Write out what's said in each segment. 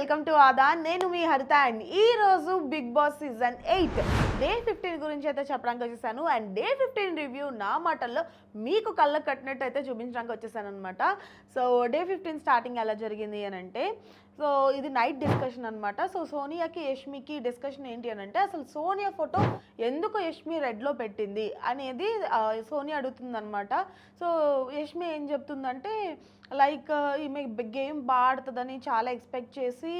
Welcome to ఆదా. నేను మీ హరిత అండ్ ఈ రోజు Bigg Boss season eight day fifteen గురించి అయితే చెప్పడానికి వచ్చేసాను. అండ్ డే ఫిఫ్టీన్ రివ్యూ నా మాటల్లో మీకు కళ్ళకు కట్టినట్టు అయితే చూపించడానికి వచ్చేసాను అనమాట సో డే ఫిఫ్టీన్ స్టార్టింగ్ ఎలా జరిగింది అని అంటే సో ఇది నైట్ డిస్కషన్ అనమాట సో సోనియాకి యష్మికి డిస్కషన్ ఏంటి అని అంటే అసలు సోనియా ఫోటో ఎందుకు యష్మి రెడ్లో పెట్టింది అనేది సోనియా అడుగుతుందనమాట సో యష్మి ఏం చెప్తుందంటే లైక్ ఈమె గేమ్ బాగా ఆడుతుందని చాలా ఎక్స్పెక్ట్ చేసి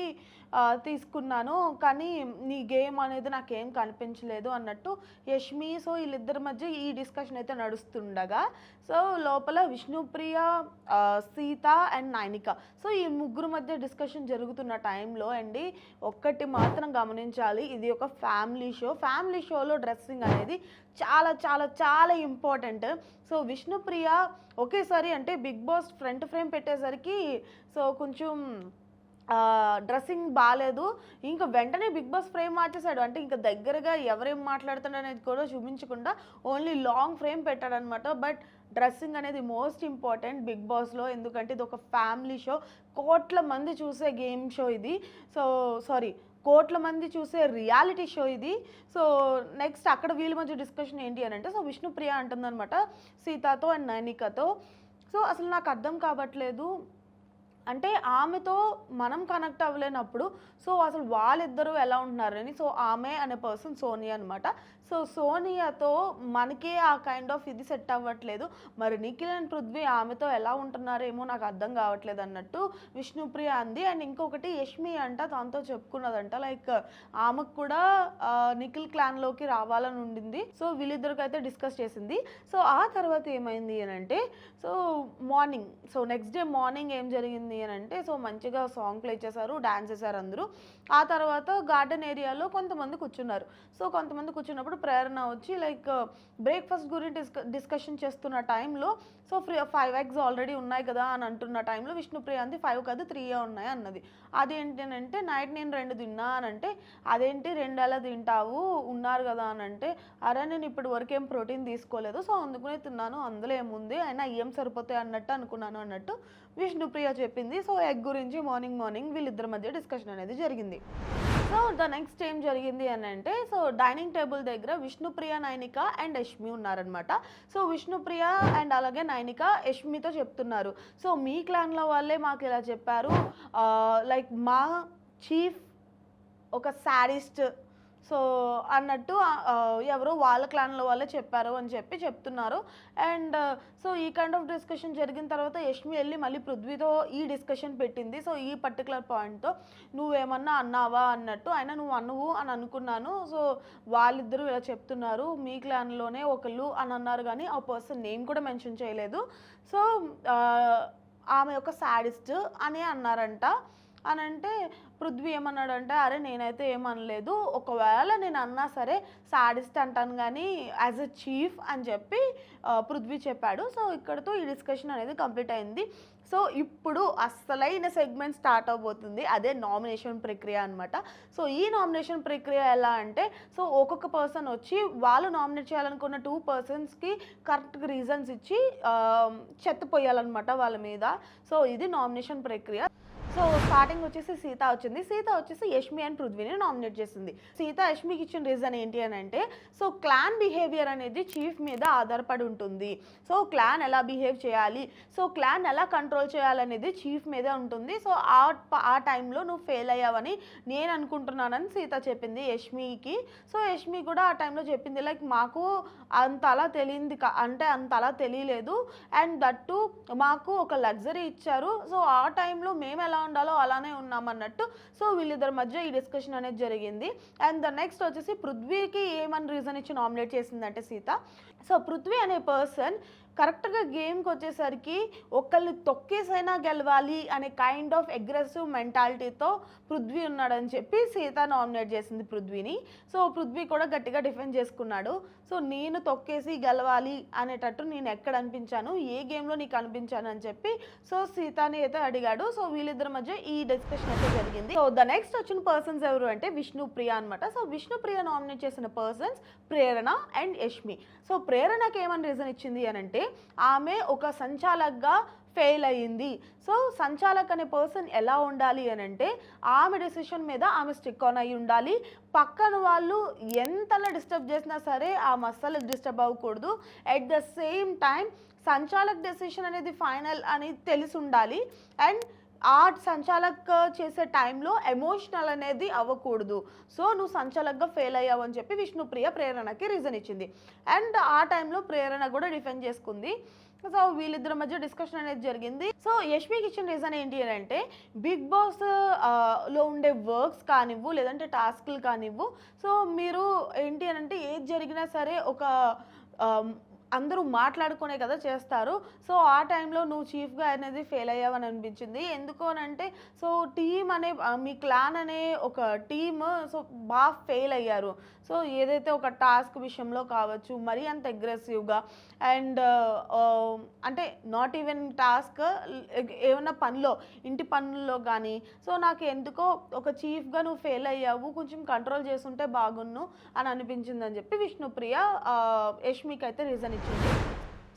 తీసుకున్నాను. కానీ నీ గేమ్ అనేది నాకేం కనిపించలేదు అన్నట్టు యష్మి సో వీళ్ళిద్దరి మధ్య ఈ డిస్కషన్ అయితే నడుస్తుండగా సో లోపల విష్ణుప్రియ సీత అండ్ నైనిక. సో ఈ ముగ్గురు మధ్య డిస్కషన్ జరుగుతున్న టైంలో అండి ఒక్కటి మాత్రం గమనించాలి. ఇది ఒక ఫ్యామిలీ షో. ఫ్యామిలీ షోలో డ్రెస్సింగ్ అనేది చాలా చాలా చాలా ఇంపార్టెంట్. సో విష్ణుప్రియ ఒకేసారి అంటే బిగ్ బాస్ ఫ్రంట్ ఫ్రేమ్ పెట్టేసరికి సో కొంచెం డ్రెస్సింగ్ బాగాలేదు ఇంకా వెంటనే బిగ్ బాస్ ఫ్రేమ్ మార్చేశాడు. అంటే ఇంకా దగ్గరగా ఎవరేం మాట్లాడుతున్నాడు అనేది కూడా చూపించకుండా ఓన్లీ లాంగ్ ఫ్రేమ్ పెట్టాడనమాట. బట్ డ్రెస్సింగ్ అనేది మోస్ట్ ఇంపార్టెంట్ బిగ్ బాస్లో. ఎందుకంటే ఇది ఒక ఫ్యామిలీ షో. కోట్ల మంది చూసే గేమ్ షో ఇది. సో సారీ కోట్ల మంది చూసే రియాలిటీ షో ఇది. సో నెక్స్ట్ అక్కడ వీళ్ళ మధ్య డిస్కషన్ ఏంటి అని అంటే సో విష్ణుప్రియ అంటుందన్నమాట సీతాతో అండ్ నైనికతో. సో అసలు నాకు అర్థం కావట్లేదు. అంటే ఆమెతో మనం కనెక్ట్ అవ్వలేనప్పుడు సో అసలు వాళ్ళిద్దరూ ఎలా ఉంటున్నారని సో ఆమె అనే పర్సన్ సోనియా అనమాట సో సోనియాతో మనకే ఆ కైండ్ ఆఫ్ ఇది సెట్ అవ్వట్లేదు. మరి నిఖిల్ అండ్ పృథ్వీ ఆమెతో ఎలా ఉంటున్నారేమో నాకు అర్థం కావట్లేదు అన్నట్టు విష్ణుప్రియ అంది. అండ్ ఇంకొకటి యష్మి అంట తనతో చెప్పుకున్నదంట లైక్ ఆమెకు కూడా నిఖిల్ క్లాన్లోకి రావాలని ఉండింది. సో వీళ్ళిద్దరికి అయితే డిస్కస్ చేసింది. సో ఆ తర్వాత ఏమైంది అని అంటే so morning so next day morning ఏం జరిగింది అని అంటే సో మంచిగా సాంగ్ ప్లే చేశారు డాన్స్ చేశారు అందరూ. ఆ తర్వాత గార్డెన్ ఏరియాలో కొంతమంది కూర్చున్నారు. సో కొంతమంది కూర్చున్నప్పుడు ప్రేరణ వచ్చి లైక్ బ్రేక్ఫాస్ట్ గురించి డిస్క డిస్కషన్ చేస్తున్న టైంలో so free five eggs already ఉన్నాయి కదా అని అంటున్న టైంలో విష్ణుప్రియ అంది ఫైవ్ కాదు త్రీ ఉన్నాయి అన్నది. అదేంటి అని అంటే నైట్ నేను రెండు తిన్నా అని అంటే అదేంటి రెండు తింటావు? ఉన్నారు కదా అని అంటే అరే నేను ఇప్పటి వరకు ఏం ప్రోటీన్ తీసుకోలేదు సో అందుకనే తిన్నాను అందులో ఏముంది? అయినా ఏం సరిపోతాయి అన్నట్టు అనుకున్నాను అన్నట్టు విష్ణుప్రియ చెప్పింది. సో ఎగ్ గురించి మార్నింగ్ మార్నింగ్ వీళ్ళిద్దరి మధ్య డిస్కషన్ అనేది జరిగింది. సో ద నెక్స్ట్ ఏం జరిగింది అని అంటే సో డైనింగ్ టేబుల్ దగ్గర విష్ణుప్రియ నైనిక అండ్ యష్మి ఉన్నారనమాట సో విష్ణుప్రియ అండ్ అలాగే నైనిక యష్మితో చెప్తున్నారు. సో మీ క్లాన్లో వాళ్ళే మాకు ఇలా చెప్పారు. లైక్ మా చీఫ్ ఒక శారీస్ట్ సో అన్నట్టు ఎవరో వాళ్ళ క్లాన్లో వాళ్ళే చెప్పారు అని చెప్పి చెప్తున్నారు. అండ్ సో ఈ కైండ్ ఆఫ్ డిస్కషన్ జరిగిన తర్వాత యష్మి వెళ్ళి మళ్ళీ పృథ్వీతో ఈ డిస్కషన్ పెట్టింది. సో ఈ పర్టికులర్ పాయింట్తో నువ్వేమన్నా అన్నావా? అన్నట్టు అయినా నువ్వు అన్నవు అని అనుకున్నాను. సో వాళ్ళిద్దరూ ఇలా చెప్తున్నారు. మీ క్లాన్లోనే ఒకళ్ళు అని అన్నారు కానీ ఆ పర్సన్ నేమ్ కూడా మెన్షన్ చేయలేదు. సో ఆమె యొక్క శాడిస్ట్ అని అన్నారంట. అని అంటే పృథ్వీ ఏమన్నాడంటే అరే నేనైతే ఏమనలేదు. ఒకవేళ నేను అన్నా సరే సాడిస్ట్ అంటాను కానీ యాజ్ ఎ చీఫ్ అని చెప్పి పృథ్వీ చెప్పాడు. సో ఇక్కడతో ఈ డిస్కషన్ అనేది కంప్లీట్ అయింది. సో ఇప్పుడు అస్సలైన సెగ్మెంట్ స్టార్ట్ అవబోతుంది. అదే నామినేషన్ ప్రక్రియ అనమాట సో ఈ నామినేషన్ ప్రక్రియ ఎలా అంటే సో ఒక్కొక్క పర్సన్ వచ్చి వాళ్ళు నామినేట్ చేయాలనుకున్న టూ పర్సన్స్కి కరెక్ట్ రీజన్స్ ఇచ్చి చెత్త పోయాలన్నమాట వాళ్ళ మీద. సో ఇది నామినేషన్ ప్రక్రియ. సో స్టార్టింగ్ వచ్చేసి సీత వచ్చింది. సీత వచ్చేసి యష్మి అండ్ పృథ్వీని నామినేట్ చేసింది. సీత యష్మికి ఇచ్చిన రీజన్ ఏంటి అని అంటే సో క్లాన్ బిహేవియర్ అనేది చీఫ్ మీద ఆధారపడి ఉంటుంది. సో క్లాన్ ఎలా బిహేవ్ చేయాలి? సో క్లాన్ ఎలా కంట్రోల్ చేయాలనేది చీఫ్ మీదే ఉంటుంది. సో ఆ ఆ టైంలో నువ్వు ఫెయిల్ అయ్యావని నేను అనుకుంటున్నానని సీత చెప్పింది యష్మికి. సో యష్మి కూడా ఆ టైంలో చెప్పింది లైక్ మాకు అంత అలా తెలియంది అంటే అంత అలా తెలియలేదు. అండ్ దట్టు మాకు ఒక లగ్జరీ ఇచ్చారు. సో ఆ టైంలో మేము ఎలా ఉండాలో అలానే ఉన్నామన్నట్టు సో వీళ్ళిద్దరి మధ్య ఈ డిస్కషన్ అనేది జరిగింది. అండ్ ద నెక్స్ట్ వచ్చేసి పృథ్వీకి ఏమని రీజన్ ఇచ్చి నామినేట్ చేసిందంటే సీత. సో పృథ్వీ అనే పర్సన్ కరెక్ట్గా గేమ్కి వచ్చేసరికి ఒకళ్ళు తొక్కేసైనా గెలవాలి అనే కైండ్ ఆఫ్ అగ్రెసివ్ మెంటాలిటీతో పృథ్వీ ఉన్నాడని చెప్పి సీత నామినేట్ చేసింది పృథ్వీని. సో పృథ్వీ కూడా గట్టిగా డిఫెండ్ చేసుకున్నాడు. సో నేను తొక్కేసి గెలవాలి అనేటట్టు నేను ఎక్కడ అనిపించాను ఏ గేమ్లో నీకు అనిపించాను అని చెప్పి సో సీతాని అయితే అడిగాడు. సో వీళ్ళిద్దరి మధ్య ఈ డిస్కషన్ అయితే జరిగింది. సో ద నెక్స్ట్ వచ్చిన పర్సన్స్ ఎవరు అంటే విష్ణుప్రియ అనమాట సో విష్ణుప్రియ నామినేట్ చేసిన persons Prerana and Yashmi. So ప్రేరణకి ఏమని రీజన్ ఇచ్చింది అని అంటే ఆమె ఒక సంచాలకగా ఫెయిల్ అయ్యింది. సో సంచాలక్ అనే పర్సన్ ఎలా ఉండాలి అని అంటే ఆమె డెసిషన్ మీద ఆమె స్టిక్ ఆన్ అయి ఉండాలి. పక్కన వాళ్ళు ఎంతలా డిస్టర్బ్ చేసినా సరే ఆ అస్సలు డిస్టర్బ్ అవ్వకూడదు. ఎట్ ద సేమ్ టైం సంచాలక్ డెసిషన్ అనేది ఫైనల్ అని తెలిసి ఉండాలి. అండ్ ఆర్ట్ సంచాలక్ చేసే టైంలో ఎమోషనల్ అనేది అవ్వకూడదు. సో నువ్వు సంచాలక్గా ఫెయిల్ అయ్యావు అని చెప్పి విష్ణుప్రియ ప్రేరణకి రీజన్ ఇచ్చింది. అండ్ ఆ టైంలో ప్రేరణ కూడా డిఫెండ్ చేసుకుంది. సో వీళ్ళిద్దరి మధ్య డిస్కషన్ అనేది జరిగింది. సో యష్మికి ఇచ్చిన రీజన్ ఏంటి అని అంటే బిగ్ బాస్లో ఉండే వర్క్స్ కానివ్వు లేదంటే టాస్క్లు కానివ్వు సో మీరు ఏంటి అని అంటే ఏది జరిగినా సరే ఒక అందరూ మాట్లాడుకునే కదా చేస్తారు. సో ఆ టైంలో నువ్వు చీఫ్గా అనేది ఫెయిల్ అయ్యావని అనిపించింది. ఎందుకు అని అంటే సో టీమ్ అనే మీ క్లాన్ అనే ఒక టీమ్ సో బాగా ఫెయిల్ అయ్యారు. సో ఏదైతే ఒక టాస్క్ విషయంలో కావచ్చు మరీ అంత అగ్రెసివ్గా అండ్ అంటే నాట్ ఈవెన్ టాస్క్ ఏమన్నా పనిలో ఇంటి పనుల్లో కానీ సో నాకు ఎందుకో ఒక చీఫ్గా నువ్వు ఫెయిల్ అయ్యావు కొంచెం కంట్రోల్ చేసుంటే బాగున్ను అని అనిపించిందని చెప్పి విష్ణుప్రియ యష్మికి అయితే రీజన్ ఇచ్చింది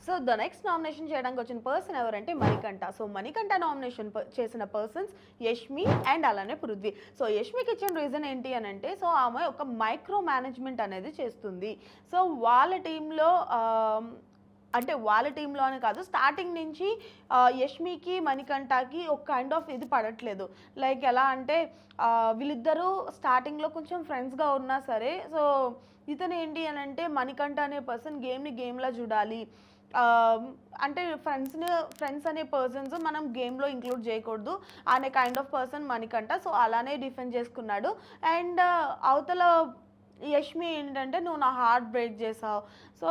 సో ద నెక్స్ట్ నామినేషన్ చేయడానికి వచ్చిన పర్సన్ ఎవరంటే మణికంఠ. సో మణికంఠ నామినేషన్ చేసిన పర్సన్స్ యష్మి అండ్ అలానే పృథ్వీ. సో యష్మికి ఇచ్చిన రీజన్ ఏంటి అని అంటే సో ఆమె ఒక మైక్రో మేనేజ్మెంట్ అనేది చేస్తుంది. సో వాళ్ళ టీంలో అంటే వాళ్ళ టీంలో అని కాదు స్టార్టింగ్ నుంచి యష్మికి మణికంఠకి ఒక కైండ్ ఆఫ్ ఇది పడట్లేదు. లైక్ ఎలా అంటే వీళ్ళిద్దరూ స్టార్టింగ్లో కొంచెం ఫ్రెండ్స్గా ఉన్నా సరే సో ఇతను ఏంటి అని అంటే మణికంఠ అనే పర్సన్ గేమ్ని గేమ్లా చూడాలి. అంటే ఫ్రెండ్స్ని ఫ్రెండ్స్ అనే పర్సన్స్ మనం గేమ్లో ఇంక్లూడ్ చేయకూడదు. అనే kind of person Manikanta so అలానే డిఫెండ్ చేసుకున్నాడు. అండ్ అవతల యష్మి ఏంటంటే నువ్వు నా హార్ట్ బ్రేక్ చేసావు. సో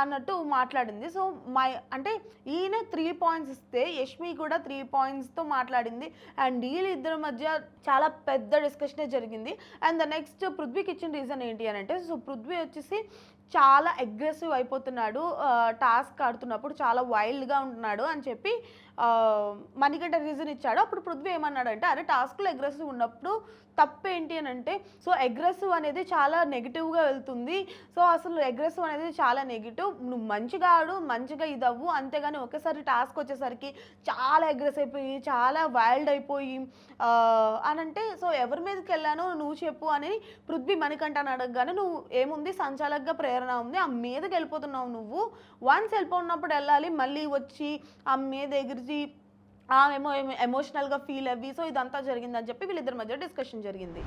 అన్నట్టు మాట్లాడింది. సో మై అంటే ఈయన త్రీ పాయింట్స్ ఇస్తే యష్మి కూడా త్రీ పాయింట్స్తో మాట్లాడింది. అండ్ వీళ్ళిద్దరి మధ్య చాలా పెద్ద డిస్కషనే జరిగింది. అండ్ ద నెక్స్ట్ పృథ్వీకి ఇచ్చిన రీజన్ ఏంటి అని అంటే సో పృథ్వీ వచ్చేసి చాలా అగ్రెసివ్ అయిపోతున్నాడు. టాస్క్ ఆడుతున్నప్పుడు చాలా వైల్డ్గా ఉంటున్నాడు అని చెప్పి మణికంఠ రీజన్ ఇచ్చాడు. అప్పుడు పృథ్వీ ఏమన్నాడంటే అరే టాస్క్లో అగ్రెసివ్ ఉన్నప్పుడు తప్పేంటి అని అంటే సో అగ్రెసివ్ అనేది చాలా నెగిటివ్గా వెళ్తుంది. సో అసలు అగ్రెసివ్ అనేది చాలా నెగిటివ్ నువ్వు మంచిగా ఆడు మంచిగా ఇదవ్వు. అంతేగాని ఒకేసారి టాస్క్ వచ్చేసరికి చాలా అగ్రెసివ్ అయిపోయి చాలా వైల్డ్ అయిపోయి అని అంటే సో ఎవరి మీదకి వెళ్ళానో నువ్వు చెప్పు అని పృథ్వీ మణికంఠని అడగగానే నువ్వు ఏముంది? సంచాలకగా ప్రేరణ ఉంది. ఆ మీదకి వెళ్ళిపోతున్నావు నువ్వు. వన్స్ వెళ్ళిపోయినప్పుడు వెళ్ళాలి. మళ్ళీ వచ్చి ఆ మీద ఎగిరి ఆమెమో ఎమోషనల్గా ఫీల్ అవ్వి సో ఇదంతా జరిగిందని చెప్పి వీళ్ళిద్దరి మధ్య డిస్కషన్ జరిగింది.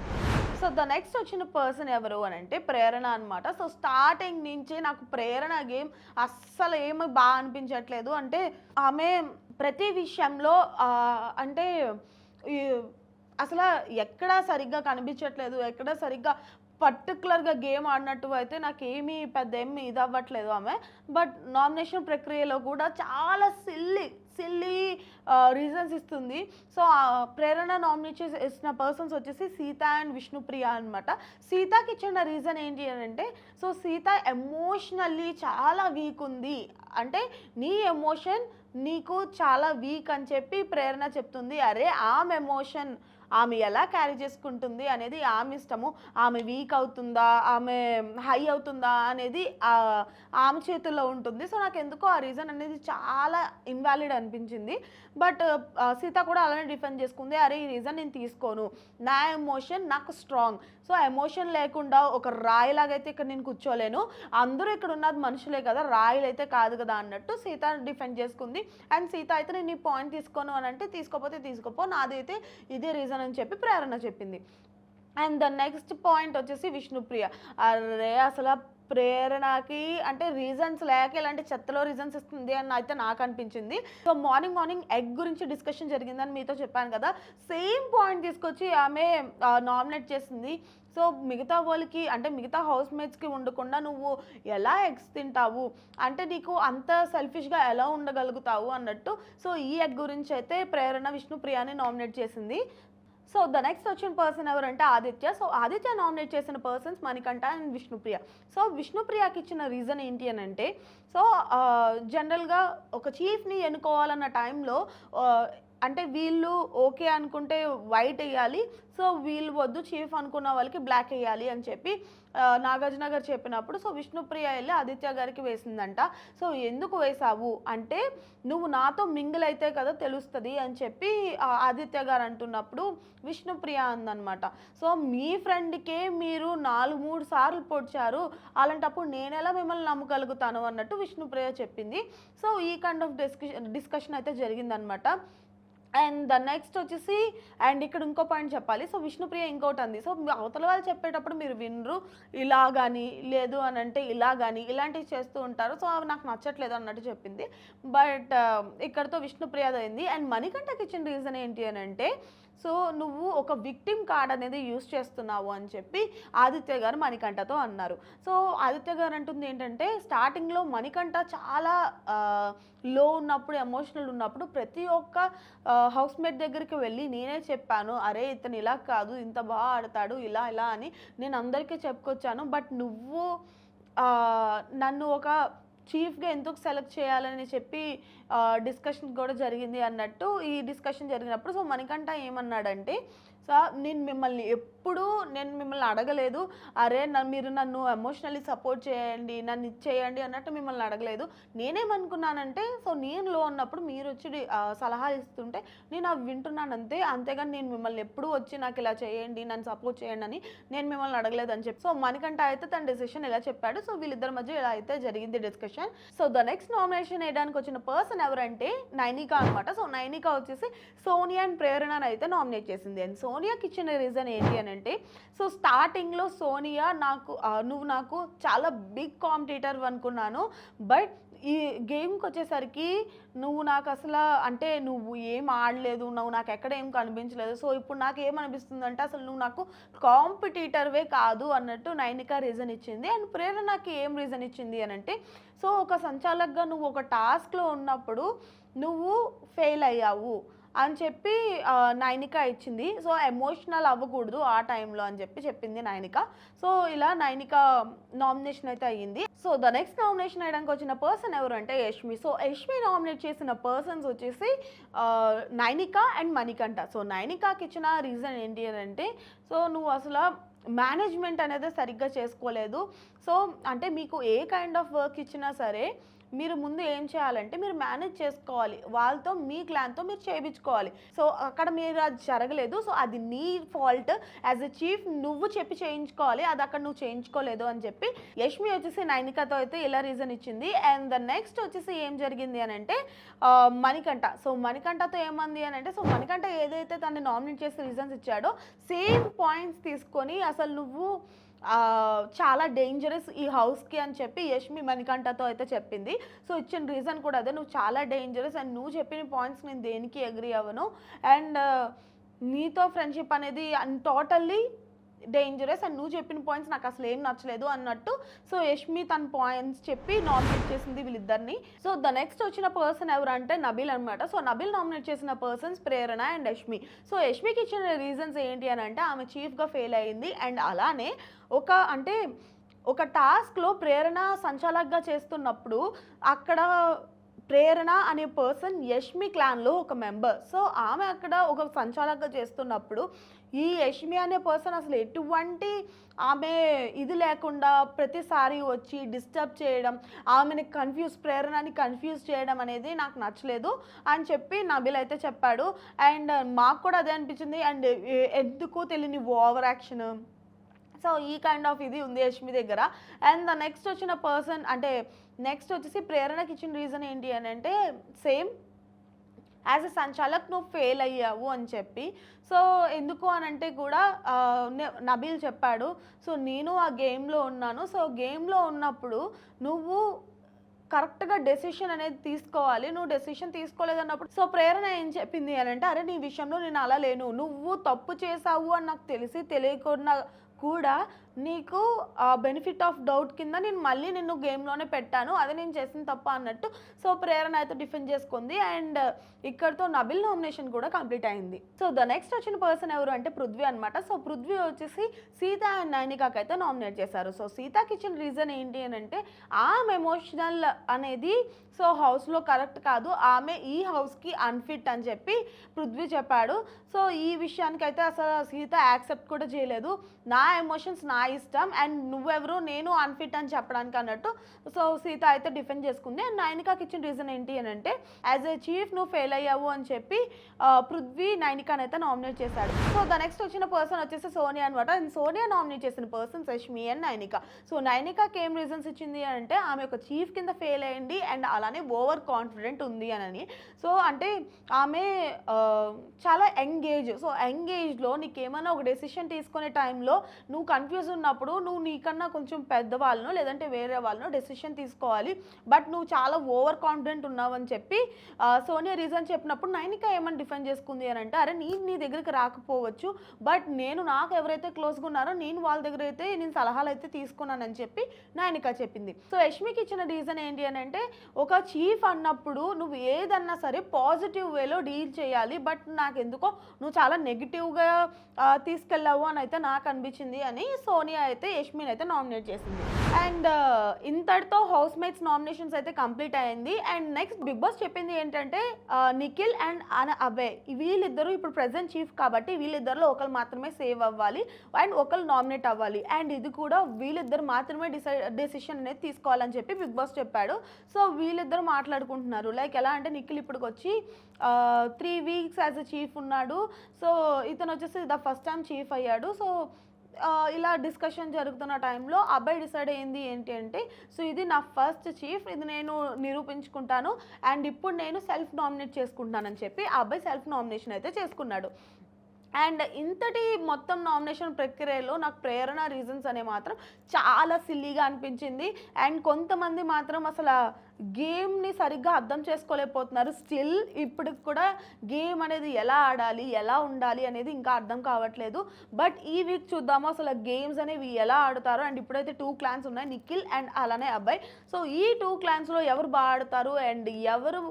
సో ద నెక్స్ట్ వచ్చిన పర్సన్ ఎవరు అని అంటే ప్రేరణ అనమాట సో స్టార్టింగ్ నుంచే నాకు ప్రేరణ గేమ్ అస్సలు ఏమి బాగా అనిపించట్లేదు. అంటే ఆమె ప్రతి విషయంలో అంటే అసలు ఎక్కడా సరిగ్గా కనిపించట్లేదు. ఎక్కడ సరిగ్గా పర్టికులర్గా గేమ్ ఆడినట్టు అయితే నాకు ఏమీ పెద్ద ఏమి ఇది అవ్వట్లేదు ఆమె. బట్ నామినేషన్ ప్రక్రియలో కూడా చాలా సిల్లి సిల్లీ రీజన్స్ uh, ఇస్తుంది. సో ప్రేరణ నామినేట్ చేసి ఇచ్చిన పర్సన్స్ వచ్చేసి సీత అండ్ విష్ణుప్రియ అనమాట సీతకి ఇచ్చిన రీజన్ ఏంటి అని అంటే సో సీత ఎమోషనల్లీ చాలా వీక్ ఉంది. అంటే నీ ఎమోషన్ నీకు చాలా వీక్ అని చెప్పి ప్రేరణ చెప్తుంది. అరే ఆమె ఎమోషన్ ఆమె ఎలా క్యారీ చేసుకుంటుంది అనేది ఆమె ఇష్టము. ఆమె వీక్ అవుతుందా ఆమె హై అవుతుందా అనేది ఆమె చేతుల్లో ఉంటుంది. సో నాకు ఎందుకో ఆ రీజన్ అనేది చాలా ఇన్వాలిడ్ అనిపించింది. బట్ సీత కూడా అలానే డిఫెండ్ చేసుకుంది. అరే ఈ రీజన్ నేను తీసుకోను. నా ఎమోషన్ నాకు స్ట్రాంగ్ సో ఎమోషన్ లేకుండా ఒక రాయిలాగైతే ఇక్కడ నేను కూర్చోలేను. అందరూ ఇక్కడ ఉన్నది మనుషులే కదా రాయిలు అయితే కాదు కదా అన్నట్టు సీత డిఫెండ్ చేసుకుంది. అండ్ సీత అయితే నేను ఈ పాయింట్ తీసుకోను అని అంటే తీసుకోపోతే తీసుకోపో నాదైతే ఇదే రీజన్ అని చెప్పి ప్రేరణ చెప్పింది. అండ్ ద నెక్స్ట్ పాయింట్ వచ్చేసి విష్ణుప్రియ. అరే అసలు ప్రేరణకి అంటే రీజన్స్ లేక ఇలాంటి చెత్తలో రీజన్స్ ఇస్తుంది అని అయితే నాకు అనిపించింది. సో మార్నింగ్ మార్నింగ్ ఎగ్ గురించి డిస్కషన్ జరిగిందని మీతో చెప్పాను కదా. సేమ్ పాయింట్ తీసుకొచ్చి ఆమె నామినేట్ చేసింది. సో మిగతా వాళ్ళకి అంటే మిగతా హౌస్ మేట్స్కి ఉండకుండా నువ్వు ఎలా ఎగ్స్ తింటావు? అంటే నీకు అంత సెల్ఫిష్గా ఎలా ఉండగలుగుతావు అన్నట్టు. సో ఈ ఎగ్ గురించి అయితే ప్రేరణ విష్ణుప్రియాని నామినేట్ చేసింది. సో ద నెక్స్ట్ వచ్చిన పర్సన్ ఎవరంటే ఆదిత్య. సో ఆదిత్య నామినేట్ చేసిన persons Manikanta and Vishnupriya. So విష్ణుప్రియకి ఇచ్చిన రీజన్ ఏంటి అని అంటే సో జనరల్గా uh, ఒక చీఫ్ని ఎన్నుకోవాలన్న టైంలో అంటే వీళ్ళు ఓకే అనుకుంటే వైట్ వేయాలి. సో వీళ్ళు వద్దు చీఫ్ అనుకున్న వాళ్ళకి బ్లాక్ వేయాలి అని చెప్పి నాగార్జున గారు చెప్పినప్పుడు సో విష్ణుప్రియ వెళ్ళి ఆదిత్య గారికి వేసిందంట. సో ఎందుకు వేసావు అంటే నువ్వు నాతో మింగిల్ అయితే కదా తెలుస్తుంది అని చెప్పి ఆదిత్య గారు అంటున్నప్పుడు విష్ణుప్రియ అందనమాట. సో మీ ఫ్రెండ్కే మీరు నాలుగు మూడు సార్లు పొడిచారు. అలాంటప్పుడు నేను ఎలా మిమ్మల్ని నమ్మగలుగుతాను అన్నట్టు విష్ణుప్రియ చెప్పింది. సో ఈ కైండ్ ఆఫ్ డిస్కషన్ అయితే జరిగిందనమాట. అండ్ ద నెక్స్ట్ వచ్చేసి అండ్ ఇక్కడ ఇంకో పాయింట్ చెప్పాలి. సో విష్ణుప్రియ ఇంకోటి అంది సో అవతల వాళ్ళు చెప్పేటప్పుడు మీరు వినరు. ఇలా కానీ లేదు అని అంటే ఇలా కానీ ఇలాంటివి చేస్తూ ఉంటారు. సో అవి నాకు నచ్చట్లేదు అన్నట్టు చెప్పింది. బట్ uh, ఇక్కడతో విష్ణుప్రియ అయింది. అండ్ మణికంఠకి ఇచ్చిన రీజన్ ఏంటి అని అంటే సో నువ్వు ఒక విక్టిమ్ కార్డ్ అనేది యూస్ చేస్తున్నావు అని చెప్పి ఆదిత్య గారు మణికంఠతో అన్నారు. సో ఆదిత్య గారు అంటుంది ఏంటంటే స్టార్టింగ్లో మణికంఠ చాలా uh, లో ఉన్నప్పుడు ఎమోషనల్ ఉన్నప్పుడు ప్రతి ఒక్క హౌస్ మేట్ దగ్గరికి వెళ్ళి నేనే చెప్పాను అరే ఇతను ఇలా కాదు ఇంత బాగా ఆడతాడు ఇలా ఇలా అని నేను అందరికీ చెప్పుకొచ్చాను. బట్ నువ్వు నన్ను ఒక చీఫ్గా ఎందుకు సెలెక్ట్ చేయాలని చెప్పి డిస్కషన్ కూడా జరిగింది అన్నట్టు ఈ డిస్కషన్ జరిగినప్పుడు. సో మణికంఠ ఏమన్నాడంటే సో నేను మిమ్మల్ని ఎప్పుడూ నేను మిమ్మల్ని అడగలేదు. అరే నన్ను మీరు నన్ను ఎమోషనల్లీ సపోర్ట్ చేయండి నన్ను ఇచ్చేయండి అన్నట్టు మిమ్మల్ని అడగలేదు. నేనేమనుకున్నానంటే సో నేను లో ఉన్నప్పుడు మీరు వచ్చి సలహా సలహాలు ఇస్తుంటే నేను అవి వింటున్నాను అంతే. అంతేగాని నేను మిమ్మల్ని ఎప్పుడూ వచ్చి నాకు ఇలా చేయండి నన్ను సపోర్ట్ చేయండి అని నేను మిమ్మల్ని అడగలేదు అని చెప్పి. సో మనకంటే అయితే తన డెసిషన్ ఇలా చెప్పాడు. సో వీళ్ళిద్దరి మధ్య ఇలా అయితే జరిగింది discussion so the next nomination వేయడానికి వచ్చిన పర్సన్ ఎవరంటే నైనికా అనమాట సో నైనికా వచ్చేసి సోనియా అండ్ ప్రేరణను అయితే నామినేట్ చేసింది. అండ్ సోనియాకి ఇచ్చిన రీజన్ ఏంటి అని అంటే సో స్టార్టింగ్లో సోనియా నాకు నువ్వు నాకు చాలా బిగ్ కాంపిటీటర్ అనుకున్నాను. బట్ ఈ గేమ్కి వచ్చేసరికి నువ్వు నాకు అసలు అంటే నువ్వు ఏం ఆడలేదు నువ్వు నాకు ఎక్కడ ఏం కనిపించలేదు. సో ఇప్పుడు నాకు ఏమనిపిస్తుంది అంటే అసలు నువ్వు నాకు కాంపిటీటర్వే కాదు అన్నట్టు నైనిక రీజన్ ఇచ్చింది. అండ్ ప్రేరణకి ఏం రీజన్ ఇచ్చింది అని అంటే సో ఒక సంచాలకుగా నువ్వు ఒక టాస్క్లో ఉన్నప్పుడు నువ్వు ఫెయిల్ అయ్యావు. అని చెప్పి నైనిక ఇచ్చింది. సో ఎమోషనల్ అవ్వకూడదు ఆ టైంలో అని చెప్పి చెప్పింది నైనిక. సో ఇలా నైనిక నామినేషన్ అయితే అయ్యింది. సో ద నెక్స్ట్ నామినేషన్ వేయడానికి వచ్చిన పర్సన్ ఎవరు అంటే యష్మి. సో యష్మి నామినేట్ చేసిన పర్సన్స్ వచ్చేసి నైనిక అండ్ మణికంఠ. సో నైనికాకి ఇచ్చిన రీజన్ ఏంటి అని అంటే సో నువ్వు అసలు మేనేజ్మెంట్ అనేది సరిగ్గా చేసుకోలేదు. సో అంటే మీకు ఏ కైండ్ ఆఫ్ వర్క్ ఇచ్చినా సరే మీరు ముందు ఏం చేయాలంటే మీరు మేనేజ్ చేసుకోవాలి. వాళ్ళతో మీ క్లాన్తో మీరు చేయించుకోవాలి. సో అక్కడ మీరు అది జరగలేదు. సో అది నీ ఫాల్ట్. యాజ్ ఎ చీఫ్ నువ్వు చెప్పి చేయించుకోవాలి. అది అక్కడ నువ్వు చేయించుకోలేదు అని చెప్పి యష్మి వచ్చేసి నైనికతో అయితే ఇలా రీజన్ ఇచ్చింది. అండ్ ద నెక్స్ట్ వచ్చేసి ఏం జరిగింది అని అంటే మణికంఠ. సో మణికంఠతో ఏమంది అని అంటే సో మణికంఠ ఏదైతే తనని నామినేట్ చేసి రీజన్స్ ఇచ్చాడో సేమ్ పాయింట్స్ తీసుకొని అసలు నువ్వు చాలా డేంజరస్ ఈ హౌస్కి అని చెప్పి యష్మి మణికంఠతో అయితే చెప్పింది. సో ఇచ్చిన రీజన్ కూడా అదే. నువ్వు చాలా డేంజరస్ అండ్ నువ్వు చెప్పిన పాయింట్స్ నేను దేనికి అగ్రి అవ్వను. అండ్ నీతో ఫ్రెండ్షిప్ అనేది టోటల్లీ డేంజరస్ అండ్ నువ్వు చెప్పిన పాయింట్స్ నాకు అసలు ఏం నచ్చలేదు అన్నట్టు. సో యష్మి తన పాయింట్స్ చెప్పి నామినేట్ చేసింది వీళ్ళిద్దరిని. సో ద నెక్స్ట్ వచ్చిన పర్సన్ ఎవరంటే అంటే నబిల్ అనమాట సో నబిల్ నామినేట్ చేసిన persons Prerana and Yashmi. So యష్మికి ఇచ్చిన రీజన్స్ ఏంటి అని అంటే ఆమె చీఫ్గా ఫెయిల్ అయింది అండ్ అలానే ఒక అంటే ఒక టాస్క్లో ప్రేరణ సంచాలకగా చేస్తున్నప్పుడు అక్కడ ప్రేరణ అనే పర్సన్ యష్మి క్లాన్లో ఒక మెంబర్. సో ఆమె అక్కడ ఒక సంచాలకుగా చేస్తున్నప్పుడు ఈ యష్మి అనే పర్సన్ అసలు ఎటువంటి ఆమె ఇది లేకుండా ప్రతిసారి వచ్చి డిస్టర్బ్ చేయడం ఆమెని కన్ఫ్యూజ్ ప్రేరణని కన్ఫ్యూజ్ చేయడం అనేది నాకు నచ్చలేదు అని చెప్పి నబిల్ అయితే చెప్పాడు. అండ్ మాకు కూడా అదే అనిపించింది. అండ్ ఎందుకు తెలియని ఓవర్ యాక్షన్ సో ఈ కైండ్ ఆఫ్ ఇది ఉంది యష్మి దగ్గర. అండ్ ద నెక్స్ట్ వచ్చిన పర్సన్ అంటే నెక్స్ట్ వచ్చేసి ప్రేరణకి ఇచ్చిన రీజన్ ఏంటి అని అంటే సేమ్ యాజ్ ఎ సంచాలక్ నువ్వు ఫెయిల్ అయ్యావు అని చెప్పి. సో ఎందుకు అని అంటే కూడా నబీల్ చెప్పాడు. సో నేను ఆ గేమ్లో ఉన్నాను. సో గేమ్లో ఉన్నప్పుడు నువ్వు కరెక్ట్గా డెసిషన్ అనేది తీసుకోవాలి. నువ్వు డెసిషన్ తీసుకోలేదన్నప్పుడు సో ప్రేరణ ఏం చెప్పింది అని అంటే అరే నీ విషయంలో నేను అలా లేను. నువ్వు తప్పు చేసావు అని నాకు తెలిసి తెలియకుండా కూడా నీకు బెనిఫిట్ ఆఫ్ డౌట్ కింద నేను మళ్ళీ నిన్ను గేమ్లోనే పెట్టాను. అది నేను చేసిన తప్ప అన్నట్టు సో ప్రేరణ అయితే డిఫెండ్ చేసుకుంది. అండ్ ఇక్కడతో నబిల్ నామినేషన్ కూడా కంప్లీట్ అయింది. సో ద నెక్స్ట్ వచ్చిన పర్సన్ ఎవరు అంటే పృథ్వీ అనమాట సో పృథ్వీ వచ్చేసి సీత అండ్ నైనికాకి అయితే నామినేట్ చేశారు. సో సీతాకి ఇచ్చిన రీజన్ ఏంటి అని అంటే ఆమె ఎమోషనల్ అనేది సో హౌస్లో కరెక్ట్ కాదు. ఆమె ఈ హౌస్కి అన్ఫిట్ అని చెప్పి పృథ్వీ చెప్పాడు. సో ఈ విషయానికైతే అసలు సీత యాక్సెప్ట్ కూడా చేయలేదు. నా ఎమోషన్స్ నా ఇష్టం అండ్ నువ్వెవరు నేను అన్ఫిట్ అని చెప్పడానికి అన్నట్టు. సో సీత అయితే డిఫెండ్ చేసుకుంది. అండ్ నైనికాకి ఇచ్చిన రీజన్ ఏంటి అని అంటే యాజ్ ఏ చీఫ్ నువ్వు ఫెయిల్ అయ్యావు అని చెప్పి పృథ్వీ నైనికాని అయితే నామినేట్ చేశాడు. సో ద నెక్స్ట్ వచ్చిన పర్సన్ వచ్చేసి సోనియా అనమాట అండ్ సోనియా నామినేట్ చేసిన person Rashmi and Nainika. So నైనికాకి ఏం రీజన్స్ ఇచ్చింది అంటే ఆమె ఒక చీఫ్ కింద ఫెయిల్ అయ్యింది అండ్ అలానే ఓవర్ కాన్ఫిడెంట్ ఉంది అని. సో అంటే ఆమె చాలా ఎంగేజ్ సో ఎంగేజ్లో నీకేమైనా ఒక డెసిషన్ తీసుకునే టైంలో నువ్వు కన్ఫ్యూజ్ ఉన్నప్పుడు నువ్వు నీకన్నా కొంచెం పెద్దవాళ్ళను లేదంటే వేరే వాళ్ళను డెసిషన్ తీసుకోవాలి. బట్ నువ్వు చాలా ఓవర్ కాన్ఫిడెంట్ ఉన్నావు అని చెప్పి సోనియా రీజన్ చెప్పినప్పుడు నైనిక ఏమని డిఫెండ్ చేసుకుంది అని అంటే అరే నేను నీ దగ్గరికి రాకపోవచ్చు బట్ నేను నాకు ఎవరైతే క్లోజ్గా ఉన్నారో నేను వాళ్ళ దగ్గర అయితే నేను సలహాలు అయితే తీసుకున్నానని చెప్పి నైనిక చెప్పింది. సో యష్మికి ఇచ్చిన రీజన్ ఏంటి అని అంటే ఒక చీఫ్ అన్నప్పుడు నువ్వు ఏదన్నా సరే పాజిటివ్ వేలో డీల్ చేయాలి బట్ నాకు ఎందుకో నువ్వు చాలా నెగిటివ్గా తీసుకెళ్ళావు అని అయితే నాకు అనిపించింది అని సో సోనియా అయితే యష్మిన్ అయితే నామినేట్ చేసింది. అండ్ ఇంతటితో హౌస్ మేట్స్ నామినేషన్స్ అయితే కంప్లీట్ అయింది. అండ్ నెక్స్ట్ బిగ్ బాస్ చెప్పింది ఏంటంటే నిఖిల్ అండ్ అన అభయ్. వీళ్ళిద్దరూ ఇప్పుడు ప్రెసెంట్ చీఫ్ కాబట్టి వీళ్ళిద్దరిలో ఒకరు మాత్రమే సేవ్ అవ్వాలి. అండ్ ఒకరు నామినేట్ అవ్వాలి. అండ్ ఇది కూడా వీళ్ళిద్దరు మాత్రమే డిసైడ్ డెసిషన్ అనేది తీసుకోవాలని చెప్పి బిగ్ బాస్ చెప్పాడు. సో వీళ్ళిద్దరు మాట్లాడుకుంటున్నారు. లైక్ ఎలా అంటే నిఖిల్ ఇప్పటికి వచ్చి three weeks as a chief ఉన్నాడు. సో ఇతను వచ్చేసి ద ఫస్ట్ టైం చీఫ్ అయ్యాడు. సో ఇలా డిస్కషన్ జరుగుతున్న టైంలో అబ్బాయి డిసైడ్ అయింది ఏంటి అంటే సో ఇది నా ఫస్ట్ చీఫ్ ఇది నేను నిరూపించుకుంటాను అండ్ ఇప్పుడు నేను సెల్ఫ్ నామినేట్ చేసుకుంటానని చెప్పి ఆ అబ్బాయి సెల్ఫ్ నామినేషన్ అయితే చేసుకున్నాడు. అండ్ ఇంతటి మొత్తం నామినేషన్ ప్రక్రియలో నాకు ప్రేరణ రీజన్స్ అనే మాత్రం చాలా సిల్లీగా అనిపించింది. అండ్ కొంతమంది మాత్రం అసలు గేమ్ని సరిగ్గా అర్థం చేసుకోలేకపోతున్నారు. స్టిల్ ఇప్పటికి కూడా గేమ్ అనేది ఎలా ఆడాలి ఎలా ఉండాలి అనేది ఇంకా అర్థం కావట్లేదు. బట్ ఈ వీక్ చూద్దాము అసలు గేమ్స్ అనేవి ఎలా ఆడుతారో. అండ్ ఇప్పుడైతే టూ క్లాన్స్ ఉన్నాయి నిఖిల్ అండ్ అలానే అబ్బాయి. సో ఈ టూ క్లాన్స్లో ఎవరు బాగా ఆడతారు? అండ్ ఎవరు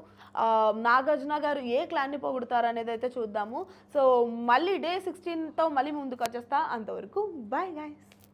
నాగార్జున గారు ఏ క్లాన్ని పొగుడుతారు అనేది అయితే చూద్దాము. సో మళ్ళీ డే సిక్స్టీన్తో మళ్ళీ ముందుకు వచ్చేస్తా అంతవరకు బాయ్ గాయస్.